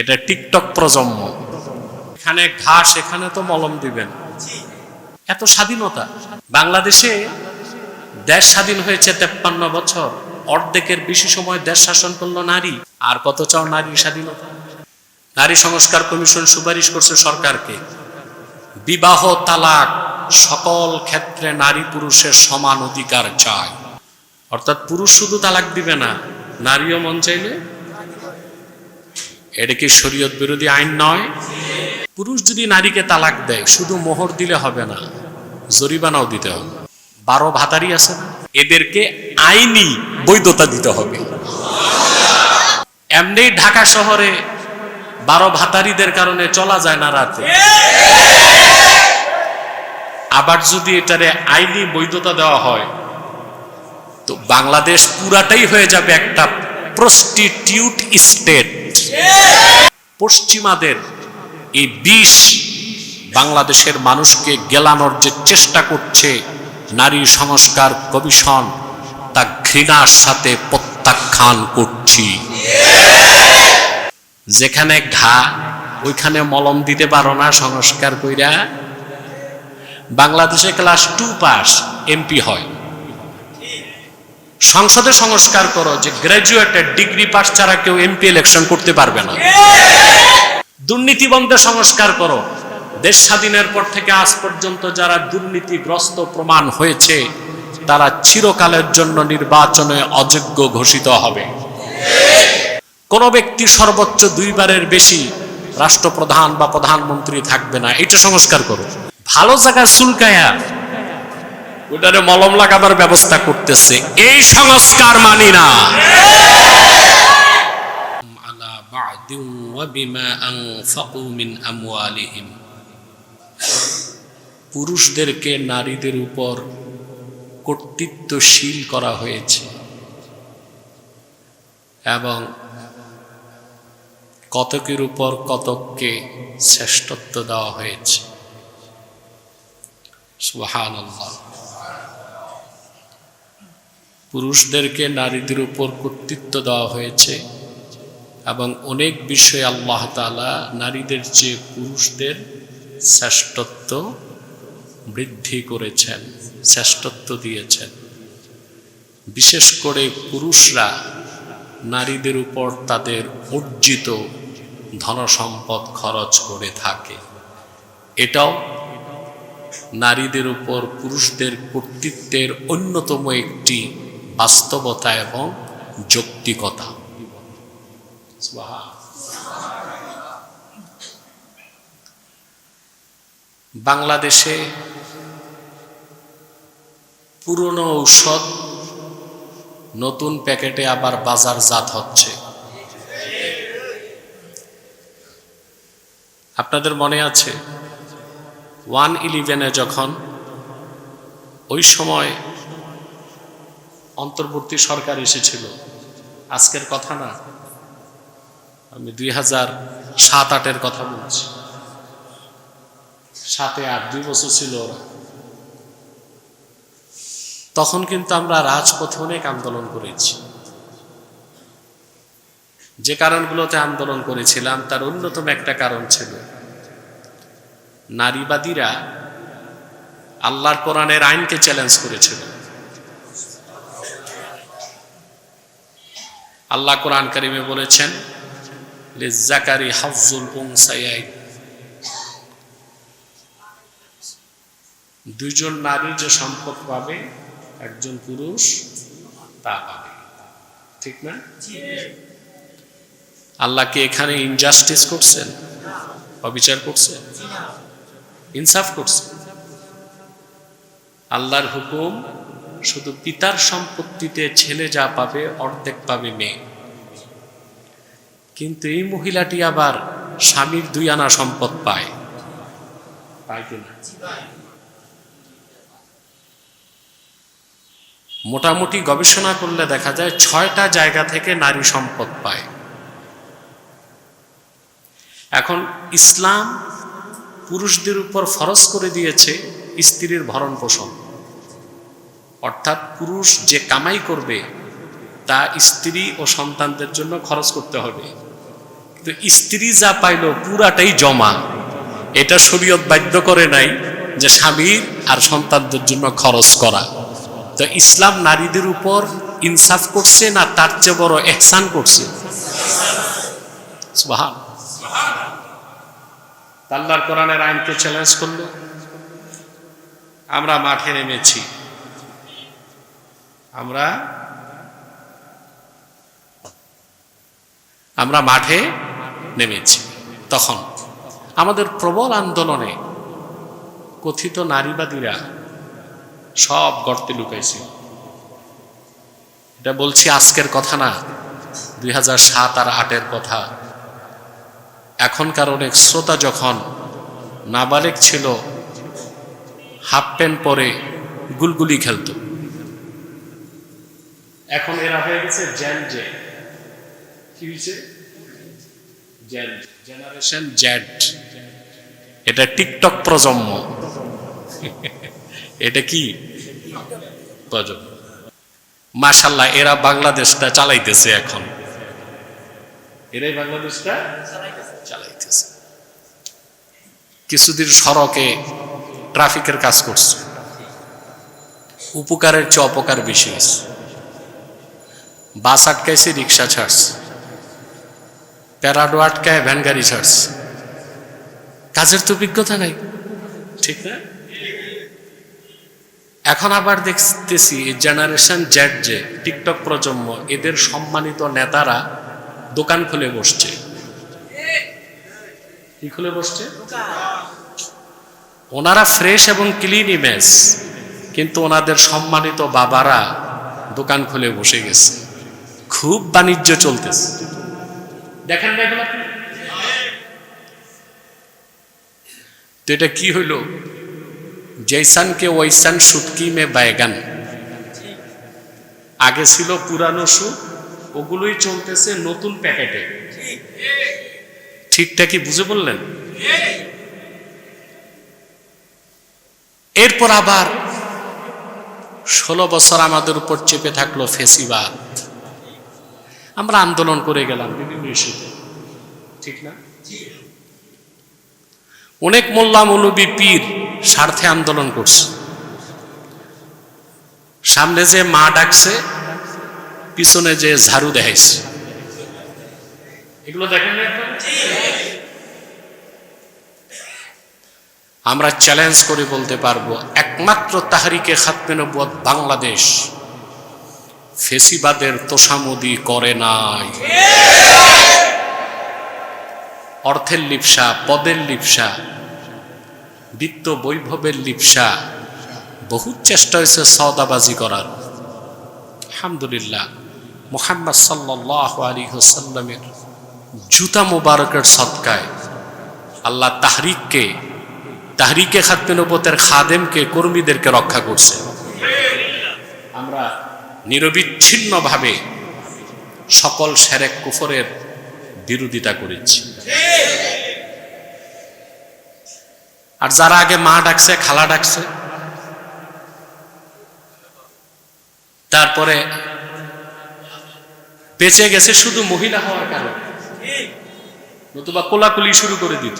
এটা টিকটক প্রজন্ম। এখানে ঘাস, এখানে তো মলম দিবেন। এত স্বাধীনতা। বাংলাদেশে দেশ স্বাধীন হয়েছে তেপ্পান্ন বছর। অর্ধেকের বেশি সময় দেশ শাসন করল নারী, আর কত চাও নারী স্বাধীনতা? নারী সংস্কার কমিশন সুপারিশ করছে সরকারকে। বিবাহ তালাক সকল ক্ষেত্রে নারী পুরুষের সমান অধিকার চায়। অর্থাৎ পুরুষ শুধু তালাক দিবে না, নারীও মন চাইলে এটা কি শরীয়ত বিরোধী আইন নয়? পুরুষ যদি নারীকে তালাক দেয়, শুধু মোহর দিলে হবে না, জরিমানাও দিতে হবে। বারো ভাতারি আছে এদেরকে আইনি বৈধতা দিতে হবে। এমনি ঢাকা শহরে বারো ভাতারিদের কারণে চলা যায় না রাতে। আবার যদি এটারে আইনি বৈধতা দেওয়া হয়, তো বাংলাদেশ পুরাটাই হয়ে যাবে একটা প্রস্টিটিউট স্টেট পশ্চিমাদের এই বিষ বাংলাদেশের মানুষকে গেলানোর যে চেষ্টা করছে নারী সংস্কার কমিশন, তা ঘৃণার সাথে প্রত্যাখ্যান করছি। যেখানে ঘা, ওইখানে মলম দিতে পারো না সংস্কার কইরা। বাংলাদেশে ক্লাস টু পাস এমপি হয়। সংসদে সংস্কার করো যে গ্রাজুয়েটের ডিগ্রি পাস ছাড়া কেউ এমপি ইলেকশন করতে পারবে না। দুর্নীতি বন্ধে সংস্কার করো। দেশ স্বাধীনের পর থেকে আজ পর্যন্ত যারা দুর্নীতিগ্রস্ত প্রমাণ হয়েছে, তারা চিরকালের জন্য নির্বাচনে অযোগ্য ঘোষিত হবে। কোন ব্যক্তি সর্বোচ্চ দুইবারের বেশি রাষ্ট্রপ্রধান বা প্রধানমন্ত্রী থাকবে না, এটা সংস্কার করো। ভালো জায়গার চুলকায়া ওটারে মলম লাগাবার ব্যবস্থা করতেছে। এই সংস্কার মানি না। পুরুষদেরকে নারীদের উপর কর্তৃত্বশীল করা হয়েছে। এবং কতকের উপর কতককে শ্রেষ্ঠত্ব দেওয়া হয়েছে। সুবহানাল্লাহ। পুরুষদেরকে নারীদের উপর কর্তৃত্ব দেওয়া হয়েছে এবং অনেক বিষয়ে আল্লাহ তালা নারীদের চেয়ে পুরুষদের শ্রেষ্ঠত্ব বৃদ্ধি করেছেন, শ্রেষ্ঠত্ব দিয়েছেন। বিশেষ করে পুরুষরা নারীদের উপর তাদের অর্জিত ধনসম্পদ খরচ করে থাকে। এটাও নারীদের উপর পুরুষদের কর্তৃত্বের অন্যতম একটি বাস্তবতা এবং যৌক্তিকতা। বাংলাদেশে পুরনো ঔষধ নতুন প্যাকেটে আবার বাজারজাত হচ্ছে। আপনাদের মনে আছে, ওয়ান ইলেভেনে যখন ওই সময় অন্তর্বর্তী সরকার এসেছিল। আজকের কথা না, আমি দুই হাজার সাত আটের কথা বলছি। সাতে আট, দুই বছর ছিল ওরা। তখন কিন্তু আমরা রাজপথে অনেক আন্দোলন করেছি। যে কারণগুলোতে আন্দোলন করেছিলাম, তার অন্যতম একটা কারণ ছিল, নারীবাদীরা আল্লাহর কোরআনের আইনকে চ্যালেঞ্জ করেছিল। আল্লাহ কোরআন কারিমে বলেছেন লিজাকারি হাফজুল উংসাইয়াই দুইজন নারী যে সম্পদ পাবে, একজন পুরুষ তা পাবে। ঠিক না? আল্লাহকে এখানে ইনজাস্টিস করছেন? অবিচার করছেন? ইনসাফ করছেন? আল্লাহর হুকুম শুধু পিতার সম্পত্তিতে ছেলে যা পাবে, অর্ধেক পাবে মেয়ে। কিন্তু এই মহিলাটি আবার স্বামীর দুই আনা সম্পদ পায়। মোটামুটি গবেষণা করলে দেখা যায় ছয়টা জায়গা থেকে নারী সম্পদ পায়। এখন ইসলাম পুরুষদের উপর ফরজ করে দিয়েছে স্ত্রীর ভরণ পোষণ অর্থাৎ পুরুষ যে কামাই করবে, তা স্ত্রী ও সন্তানদের জন্য খরচ করতে হবে। তো স্ত্রী যা পাইলো পুরাটাই জমা। এটা শরীয়ত বাধ্য করে নাই যে স্বামীর আর সন্তানদের জন্য খরচ করা। তো ইসলাম নারীদের উপর ইনসাফ করছে না তার চেয়ে বড় এহসান করছে? আল্লাহর কোরআনের আইনকে চ্যালেঞ্জ করল। আমরা মাঠে নেমেছি। আমরা আমরা মাঠে নেমেছি। তখন আমাদের প্রবল আন্দোলনে কথিত নারীবাদীরা সব গর্তে লুকাইছিল এটা বলছি আজকের কথা না, দুই আর আটের কথা। এখনকার অনেক শ্রোতা যখন নাবালেক ছিল, হাফ প্যান্ট পরে গুলগুলি খেলত। এখন এরা হয়ে গেছে জ্যান জে কি হয়েছে? জ্যান জেনারেশন জ্যাড এটা টিকটক প্রজন্ম। এটা কি? প্রজন্ম। মাশাল্লাহ এরা বাংলাদেশটা চালাইতেছে এখন। এরাই বাংলাদেশটা চালাইতেছে। কিছুদিন সড়কে ট্রাফিকের কাজ করছে। উপকারের চেয়ে অপকার বেশি। হয়েছে বাস আটকাইছে, রিক্সা ছাড়ছে। প্যারাডো আটকায়, ভ্যান গাড়ি ছাড়ছে। কাজের তো অভিজ্ঞতা নাই। ঠিক না? এখন আবার দেখতেছি জেনারেশন জেড যে টিকটক প্রজন্ম, এদের সম্মানিত নেতারা দোকান খুলে বসছে। কি খুলে বসছে? ওনারা ফ্রেশ এবং ক্লিন ইমেজ কিন্তু ওনাদের সম্মানিত বাবারা দোকান খুলে বসে গেছে। খুব বাণিজ্য চলতেছে। দেখেন না? তো এটা কি হইল? জৈসানকে ওইসান সুটকি মে বাইগান আগে ছিল পুরানো সুট ওগুলোই চলতেছে নতুন প্যাকেটে। ঠিকটা কি বুঝে বললেন? এরপর আবার ষোলো বছর আমাদের উপর চেপে থাকল ফেসিবাদ। আমরা আন্দোলন করে গেলাম বিভিন্ন ইস্যুতে। ঠিক না? অনেক মোল্লা মৌলবী পীর স্বার্থে আন্দোলন করছে। সামনে যে মা ডাকছে, পিছনে যে ঝাড়ু দেখাইছে। এগুলো দেখেন আমরা চ্যালেঞ্জ করে বলতে পারব, একমাত্র তাহারিকে খাতমে বাংলাদেশ ফেসিবাদের তোষামদি করে নাই। অর্থের লিপসা, পদের লিপসা, বিত্ত বৈভবের লিপসা বহু চেষ্টা হয়েছে সওদাবাজি করার। আলহামদুলিল্লাহ, মোহাম্মদ সাল্লাহ আলী হোসাল্লামের জুতা মুবারকের সৎকায় আল্লাহ তাহরিককে, তাহরিকে নবতের খাদেমকে, কর্মীদেরকে রক্ষা করছে। আমরা নিরবিচ্ছিন্নভাবে সকল সেরেক কুফরের বিরোধিতা করেছি। আর যারা আগে মা ডাকছে, খালা ডাকছে, তারপরে বেঁচে গেছে শুধু মহিলা হওয়ার কারণে। নতুবা কোলাকুলি শুরু করে দিত।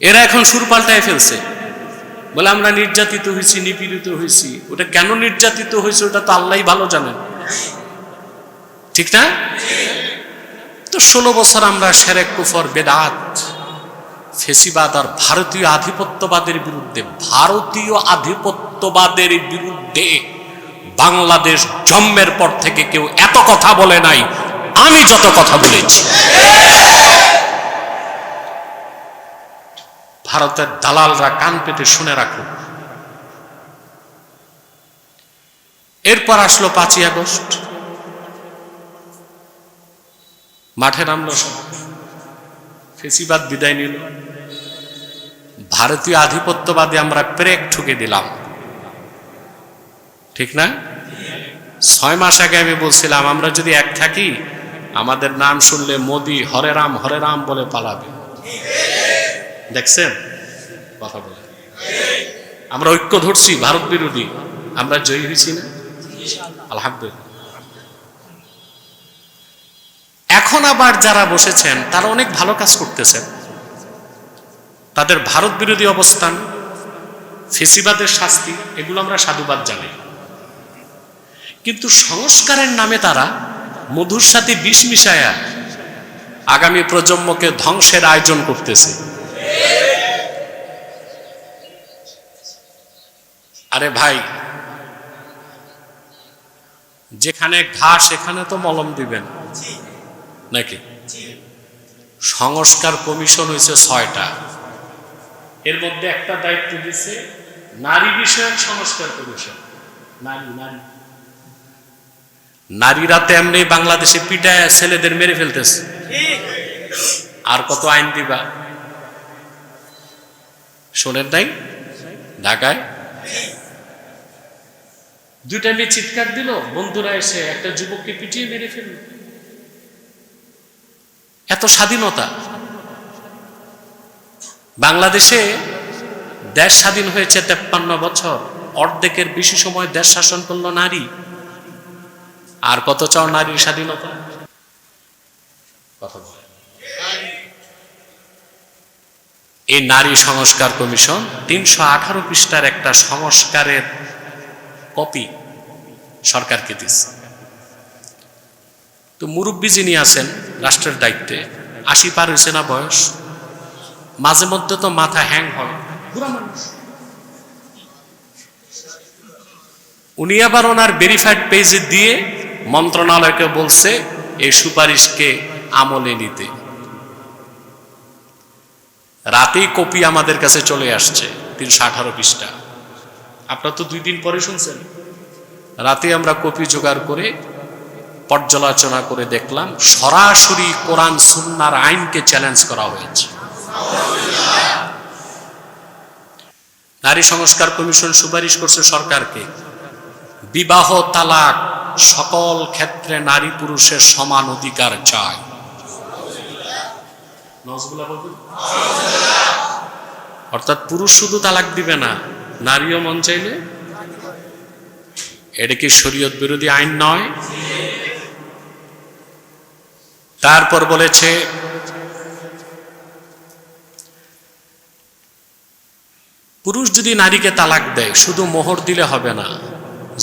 এরা এখন সুর পাল্টায় ফেলছে। বলে, আমরা নির্যাতিত হয়েছি নিপীড়িত হয়েছি ওটা কেন নির্যাতিত হয়েছে ওটা তো আল্লাহ ভালো জানেন। ঠিক না? তো ষোলো বছর আমরা সেরেক কুফর, বেদাত, ফেসিবাদ আর ভারতীয় আধিপত্যবাদের বিরুদ্ধে, ভারতীয় আধিপত্যবাদের বিরুদ্ধে বাংলাদেশ জন্মের পর থেকে কেউ এত কথা বলে নাই, আমি যত কথা বলেছি। ভারতের দালালরা কান পেতে শুনে রাখুক এরপর আসলো পাঁচই আগস্ট। মাঠে নামলো ফেসিবাদ বিদায় নিল। ভারতীয় আধিপত্যবাদী আমরা প্রেক ঠুকে দিলাম। ঠিক না? ছয় মাস আগে আমি বলছিলাম, আমরা যদি এক থাকি, আমাদের নাম শুনলে মোদি হরে রাম হরে রাম বলে পালাবে। দেখছেন? কথা বলে। আমরা ঐক্য ধরছি ভারত বিরোধী। আমরা জয়ী হয়েছি না? আলহামদুলিল্লাহ। এখন আবার যারা বসেছেন, তারা অনেক ভালো কাজ করতেছেন। তাদের ভারত বিরোধী অবস্থান, ফেসিবাদের শাস্তি, এগুলো আমরা সাধুবাদ জানি কিন্তু সংস্কারের নামে তারা মধুর সাথে বিষ মিশায়া আগামী প্রজন্মকে ধ্বংসের আয়োজন করতেছে। আরে ভাই যেখানে ঘাস সেখানে তো মলম দিবেন। নাকি? সংস্কার কমিশন হয়েছে ছয়টা। এর মধ্যে একটা দায়িত্ব দিচ্ছে নারী বিষয়ক সংস্কার কমিশন। নারী নারী। নারীরা তেমনি বাংলাদেশে পিটায় ছেলেদের মেরে ফেলতেছে। আর কত আইন দিবা? শোনেন নাই? ঢাকায়? দুইটা মেয়ে চিৎকার দিল, বন্ধুরা এসে একটা যুবককে পিটিয়ে মেরে ফেলল। এত স্বাধীনতা। বাংলাদেশে দেশ স্বাধীন হয়েছে তেপ্পান্ন বছর, অর্ধেকের বেশি সময় দেশ শাসন করল নারী। আর কত চাও নারীর স্বাধীনতা? কথা এই নারী সংস্কার কমিশন তিনশো আঠারো পৃষ্ঠার একটা সংস্কারের কপি সরকারকে দিচ্ছে তো মুরব্বী যিনি আছেন রাষ্ট্রের দায়িত্বে আশি পার হয়েছে না বয়স? মাঝে মধ্যে তো মাথা হ্যাং হয়। বুড়া মানুষ। উনি আবার ওনার ভেরিফাইড পেজে দিয়ে মন্ত্রণালয়কে বলছে এই সুপারিশকে আমলে নিতে। রাতেই কপি আমাদের কাছে চলে আসছে তিনশো আঠারো পৃষ্ঠা। আপনার তো দুই দিন পরে শুনছেন। রাতে আমরা কপি জোগাড় করে পর্যালোচনা করে দেখলাম, সরাসরি কোরআন সুন্নার আইনকে চ্যালেঞ্জ করা হয়েছে। নারী সংস্কার কমিশন সুপারিশ করছে সরকারকে। বিবাহ তালাক সকল ক্ষেত্রে নারী পুরুষের সমান অধিকার চায় অর্থাৎ পুরুষ শুধু তালাক দিবে না নারীও মন চাইলে? এটা কি শরীয়ত বিরোধী আইন নয়? তারপর বলেছে, পুরুষ যদি নারীকে তালাক দেয়, শুধু মোহর দিলে হবে না,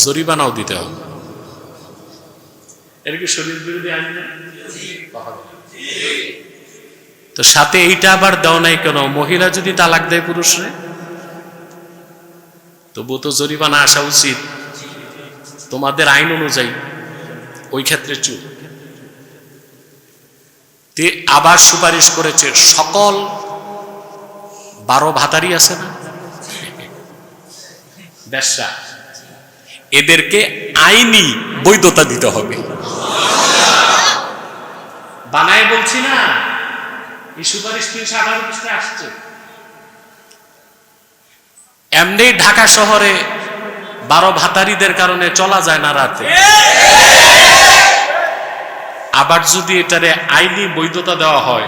জরিমানাও দিতে হবে। এটা কি বিরোধী আইন তো সাথে এইটা আবার দেওয়া নাই কেন? মহিলা যদি তালাক দেয় পুরুষরে? তবু তো জরিমানা আসা উচিত। তোমাদের আইন অনুযায়ী ওই ক্ষেত্রে চুপ। তে আবার সুপারিশ করেছে সকল বারো ভাতারি আছে না? ব্যবসা এদেরকে আইনি বৈধতা দিতে হবে। বানায় বলছি না, এই সুপারিশ তিনশো আঠারো আসছে। এমনি ঢাকা শহরে বারো ভাতারিদের কারণে চলা যায় না রাতে। আবার যদি এটারে আইনি বৈধতা দেওয়া হয়,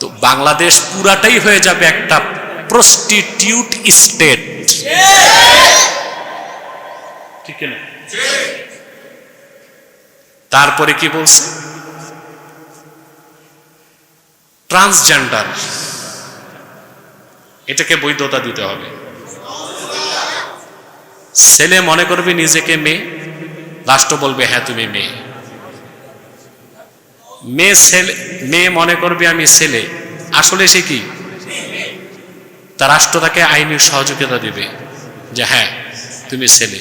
তো বাংলাদেশ পুরাটাই হয়ে যাবে একটা প্রস্টিটিউট স্টেট ঠিক না তারপরে কি বলছে? ট্রান্সজেন্ডার এটাকে বৈধতা দিতে হবে। ছেলে মনে করবে নিজেকে মেয়ে রাষ্ট্র বলবে হ্যাঁ তুমি মেয়ে। মেয়ে ছেলে, মেয়ে মনে করবে, আমি ছেলে। আসলে সে কি? তা রাষ্ট্র তাকে আইনি সহযোগিতা দিবে যে হ্যাঁ তুমি ছেলে।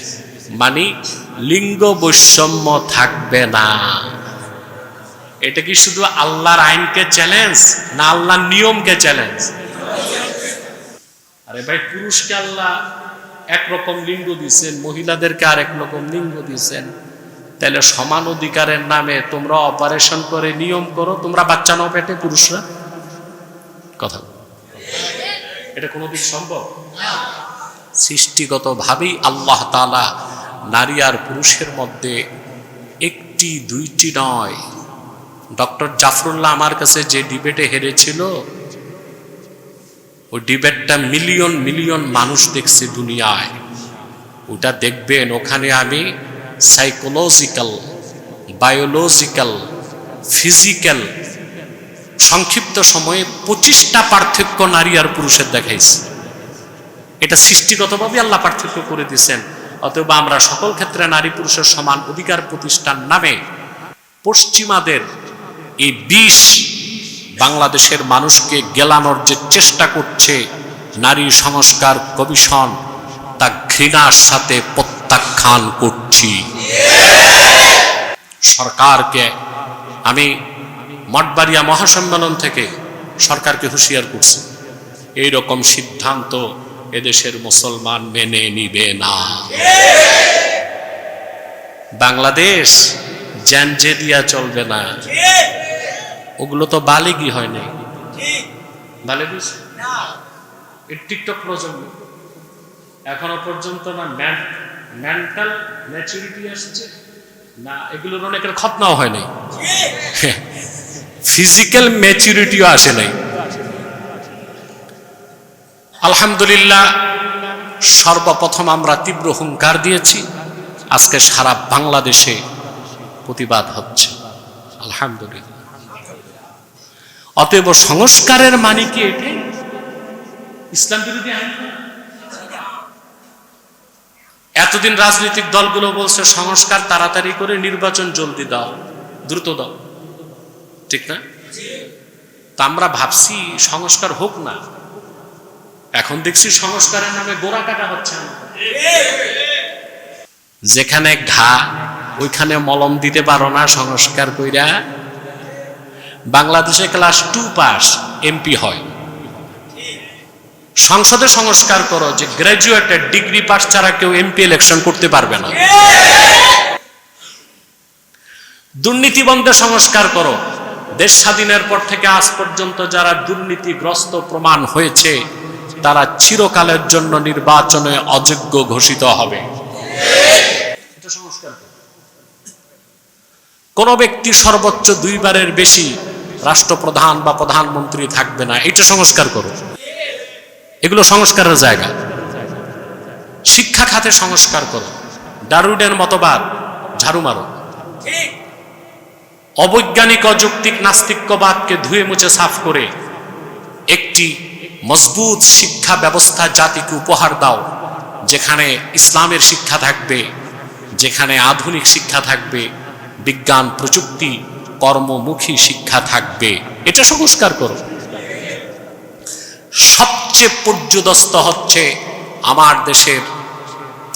মানে লিঙ্গ বৈষম্য থাকবে না। এটা কি শুধু আল্লাহর আইনকে চ্যালেঞ্জ না, আল্লাহর নিয়মকে চ্যালেঞ্জ আরে ভাই, পুরুষকে আল্লাহ একরকম লিঙ্গ দিচ্ছেন মহিলাদেরকে আরেক রকম লিঙ্গ দিচ্ছেন তাহলে সমান অধিকারের নামে তোমরা অপারেশন করে, নিয়ম করো, তোমরা বাচ্চা নাও পেটে, পুরুষরা। কথা। এটা কোনোদিন সম্ভব? সৃষ্টিগতভাবেই আল্লাহ তালা নারী আর পুরুষের মধ্যে একটি, দুইটি নয়। ডক্টর জাফরুল্লাহ আমার কাছে যে ডিবেটে হেরেছিল ওই ডিবেটটা মিলিয়ন মিলিয়ন মানুষ দেখছে দুনিয়ায়। ওটা দেখবেন, ওখানে আমি সাইকোলজিক্যাল বায়োলজিক্যাল ফিজিক্যাল সংক্ষিপ্ত সময়ে পঁচিশটা পার্থক্য নারী আর পুরুষের দেখাইছে। এটা সৃষ্টিগতভাবে আল্লাহ পার্থক্য করে দিয়েছেন। অতএব আমরা সকল ক্ষেত্রে নারী পুরুষের সমান অধিকার প্রতিষ্ঠান নামে পশ্চিমাদের এই বিষ বাংলাদেশের মানুষকে গেলানোর যে চেষ্টা করছে নারী সংস্কার কমিশন, তা ঘৃণার সাথে প্রত্যাখ্যান করছি। সরকারকে আমি মঠবাড়িয়া মহাসম্মেলন থেকে সরকারকে হুঁশিয়ার করছি। এই রকম সিদ্ধান্ত এদেশের মুসলমান মেনে নিবে না। বাংলাদেশ জ্যানজে দিয়া চলবে না। ওগুলো তো বালিগি হয় নাই। বালিগি এই টিকটক প্রজন্ম। এখনও পর্যন্ত না মেন্টাল ম্যাচুরিটি আসছে না এগুলোর অনেকের খতনাও হয় নাই। ফিজিক্যাল ম্যাচুরিটিও আসে নাই। আলহামদুলিল্লাহ সর্বপ্রথম আমরা তীব্র হুঙ্কার দিয়েছি। আজকে সারা বাংলাদেশে প্রতিবাদ হচ্ছে। আলহামদুলিল্লাহ। অতএব সংস্কারের মানে কি এটাই ইসলাম বিরোধী আইন এতদিন রাজনৈতিক দলগুলো বলছে, সংস্কার তাড়াতাড়ি করে নির্বাচন জলদি দাও, দ্রুত দাও। ঠিক না? তা আমরা ভাবছি সংস্কার হোক না। এখন দেখছি সংস্কারের নামে গোড়া কাটা হচ্ছে যেখানে ঘা, ওইখানে মলম দিতে পারো না সংস্কার কইরা। বাংলাদেশে ক্লাস টু পাস এমপি হয়। সংসদে সংস্কার করো যে গ্রাজুয়েটের ডিগ্রি পাস ছাড়া কেউ এমপি ইলেকশন করতে পারবে না। দুর্নীতি বন্ধে সংস্কার করো। দেশ স্বাধীনের পর থেকে আজ পর্যন্ত যারা দুর্নীতিগ্রস্ত প্রমাণ হয়েছে, তারা চিরকালের জন্য নির্বাচনে অযোগ্য ঘোষিত হবে। কোন ব্যক্তি সর্বোচ্চ দুইবারের বেশি রাষ্ট্রপ্রধান বা প্রধানমন্ত্রী থাকবে না। এটা সংস্কার করো। এগুলো সংস্কারের জায়গা। শিক্ষা খাতে সংস্কার করো। ডারুডের মতবাদ, ঝাড়ু মারো। অবৈজ্ঞানিক, অযৌক্তিক, নাস্তিক্যবাদকে ধুয়ে মুছে সাফ করে একটি মজবুত শিক্ষা ব্যবস্থা জাতিকে উপহার দাও, যেখানে ইসলামের শিক্ষা থাকবে, যেখানে আধুনিক শিক্ষা থাকবে, বিজ্ঞান, প্রযুক্তি কর্মমুখী শিক্ষা থাকবে। এটা সংস্কার করো। সবচেয়ে পর্যদস্ত হচ্ছে আমার দেশের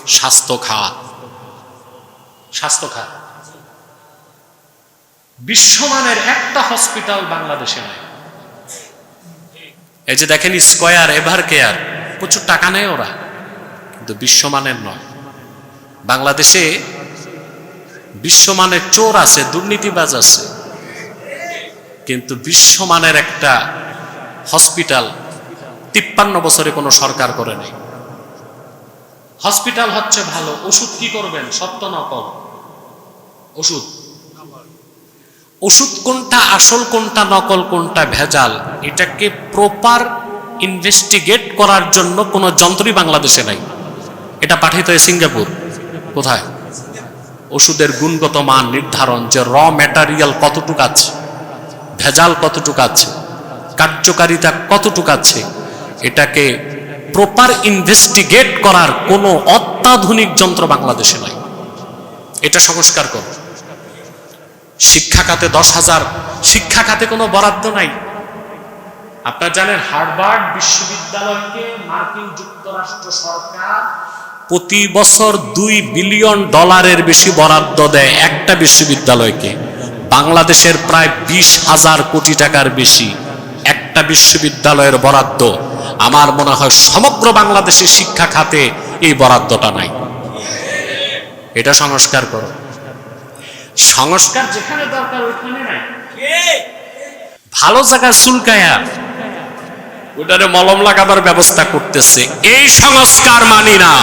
স্বাস্থ্য খাত স্বাস্থ্য খাত বিশ্বমানের একটা হসপিটাল বাংলাদেশে নাই। এই যে দেখেন, স্কয়ার, এভার কেয়ার, প্রচুর টাকা নেয় ওরা, কিন্তু বিশ্বমানের নয়। বাংলাদেশে বিশ্বমানের চোর আছে, দুর্নীতিবাজ আছে। কিন্তু বিশ্বমানের একটা হসপিটাল তিপ্পান্ন বছরে কোনো সরকার করে নাই। হসপিটাল হচ্ছে ভালো, ওষুধ কি করবেন? সত্য নকল ওষুধ। ওষুধ কোনটা, আসল কোনটা, নকল কোনটা ভেজাল, এটাকে প্রপার ইনভেস্টিগেট করার জন্য কোনো যন্ত্রই বাংলাদেশে নাই। এটা পাঠিত হয় সিঙ্গাপুর। কোথায়? ওষুধের গুণগত মান নির্ধারণ যে র ম্যাটারিয়াল কতটুকু আছে। ভেজাল কতটুকু আছে? কার্যকারিতা কতটুকু আছে? এটাকে প্রপার ইনভেস্টিগেট করার কোনো অত্যাধুনিক যন্ত্র বাংলাদেশে নাই। এটা সংস্কার করো। শিক্ষা খাতে দশ হাজার, শিক্ষা খাতে কোনো বরাদ্দ নাই। আপনার জানেন হার্ভার্ড বিশ্ববিদ্যালয়কে মার্কিন যুক্তরাষ্ট্র সরকার প্রতি বছর দুই বিলিয়ন ডলারের বেশি বরাদ্দ দেয় একটা বিশ্ববিদ্যালয়কে। বাংলাদেশের প্রায় বিশ হাজার কোটি টাকার বেশি একটা বিশ্ববিদ্যালয়ের বরাদ্দ। আমার মনে হয় সমগ্র বাংলাদেশের শিক্ষা খাতে এই বরাদ্দটা নাই। এটা সংস্কার করো। সংস্কার যেখানে দরকার ওইখানে নাই। ভালো জায়গার চুলকায়া ওটারে মলম লাগাবার ব্যবস্থা করতেছে। এই সংস্কার মানি না।